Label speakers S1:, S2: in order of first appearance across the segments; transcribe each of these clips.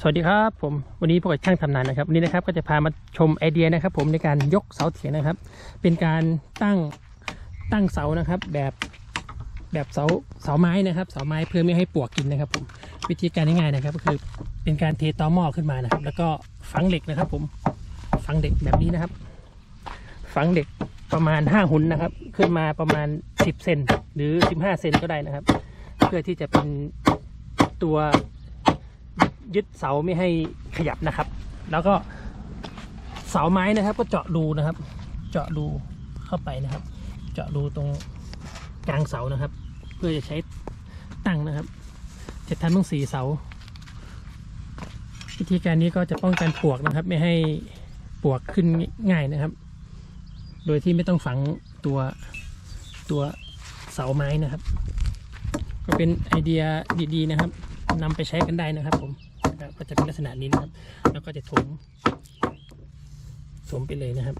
S1: สวัสดีครับผมวันนี้พวกบช่างทำนานนะครับวันนี้นะครับก็จะพามาชมไอเดียนะครับ ผมในการยกเสาเถียงนะครับ เป็นการตั้งตั้งเสานะครับ แบบแบบเสาเสาไม้นะครับ เสาไม้เพื่อไม่ให้ปลวกกินนะครับผมวิธีการง่ายๆนะครับ ก็คือเป็นการเทตอหม้อขึ้นมานะครับ แล้วก็ฝังเหล็กนะครับ ผมฝังเหล็กแบบนี้นะครับ ฝังเหล็กประมาณ5หุนนะครับ ขึ้นมาประมาณ 10เซนหรือ 15เซนก็ได้นะครับ เพื่อที่จะเป็นตัว ยึดเสาไม่ให้ขยับนะครับ แล้วก็เสาไม้นะครับ ก็เจาะรูนะครับ เจาะรูเข้าไปนะครับ เจาะรูตรงกลางเสานะครับ เพื่อจะใช้ตั้งนะครับจะทำทั้งสี่เสา วิธีการนี้ก็จะป้องกันปลวกนะครับ ไม่ให้ปลวกขึ้นง่ายนะครับ โดยที่ไม่ต้องฝังตัวตัวเสาไม้นะครับ ก็เป็นไอเดียดีๆนะครับนำไปใช้กันได้นะครับผม นะครับ ก็จะเป็นลักษณะนี้นะครับ แล้วก็จะถมถมไปเลยนะครับ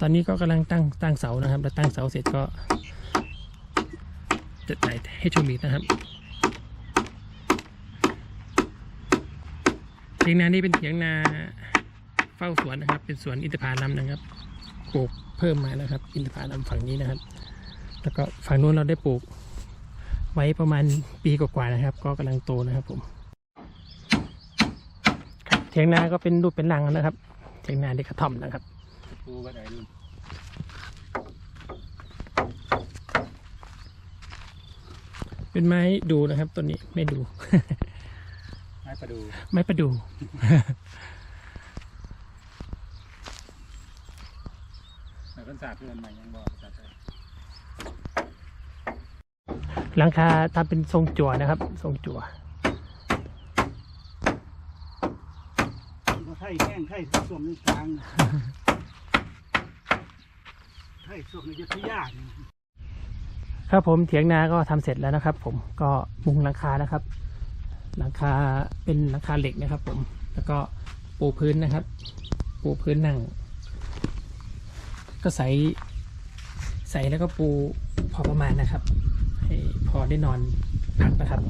S1: ตอนนี้ก็กำลังตั้งตั้งเสานะครับ แล้วตั้งเสาเสร็จก็จะถ่ายให้ชมอีกนะครับเถียงนานี้เป็นเถียงนาเฝ้าสวนนะครับ เป็นสวนอินทผลัมนะครับปลูกเพิ่มมานะครับ อินทผลัมฝั่งนี้นะครับ แล้วก็ฝั่งนู้นเราได้ปลูก ไว้ประมาณปีกว่าๆนะครับ ก็กำลังโตนะครับผมครับเถียงนาก็เป็นรูปเป็นรังนะครับ เถียงนาเด็กกระท่อมนะครับ
S2: ปูก็ได้รุ่น
S1: เป็นไม้ดูนะครับต้นนี้ไม่ดู
S2: ไม้ประดู
S1: ไม้ประดู
S2: แล้วก็ศาสตร์เพื่อนใหม่ยังบอกศาสตร์ไป
S1: หลังคาทำเป็นทรงจั่วนะครับ ทรงจั่ว
S3: ไข่แห้งไข่ส้มในกลางไข่ส้มในยุทธยานี่
S1: ครับผมเถียงนาก็ทำเสร็จแล้วนะครับ ผมก็มุงหลังคานะครับ หลังคาเป็นหลังคาเหล็กนะครับ ผม แล้วก็ปูพื้นนะครับ ปูพื้นนั่ง ก็ใส่ใส่แล้วก็ปูพอประมาณนะครับให้ พอได้นอนพักนะครับ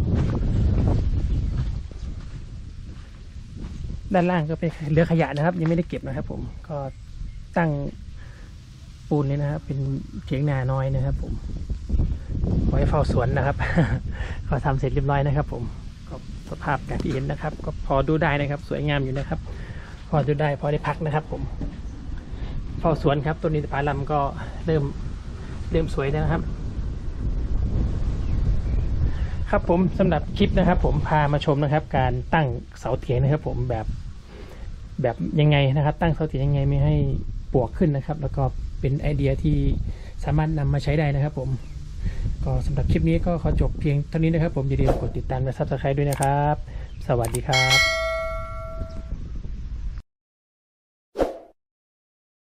S1: ด้านล่างก็เป็นเหลือขยะนะครับ ยังไม่ได้เก็บนะครับ ผมก็ตั้งปูนเลยนะครับ เป็นเถียงนาน้อยนะครับ ผมไว้เฝ้าสวนนะครับก็ทำเสร็จเรียบร้อยนะครับ ผมก็สภาพอย่างที่เห็นนะครับ ก็พอดูได้นะครับ สวยงามอยู่นะครับ พอดูได้พอได้พักนะครับ ผมเฝ้าสวนครับต้นนิตพาลัมก็เริ่มเริ่มสวยแล้วนะครับ ครับผมสำหรับคลิปนะครับ ผมพามาชมนะครับ การตั้งเสาเถียงนะครับ ผมแบบแบบยังไงนะครับ ตั้งเสาเถียงยังไงไม่ให้ปวกขึ้นนะครับ แล้วก็เป็นไอเดียที่สามารถนำมาใช้ได้นะครับ ผม ก็สำหรับคลิปนี้ก็ขอจบเพียงเท่านี้นะครับ ผมอย่าลืมกดติดตามและซับสไครต์ด้วยนะครับ สวัสดีครับ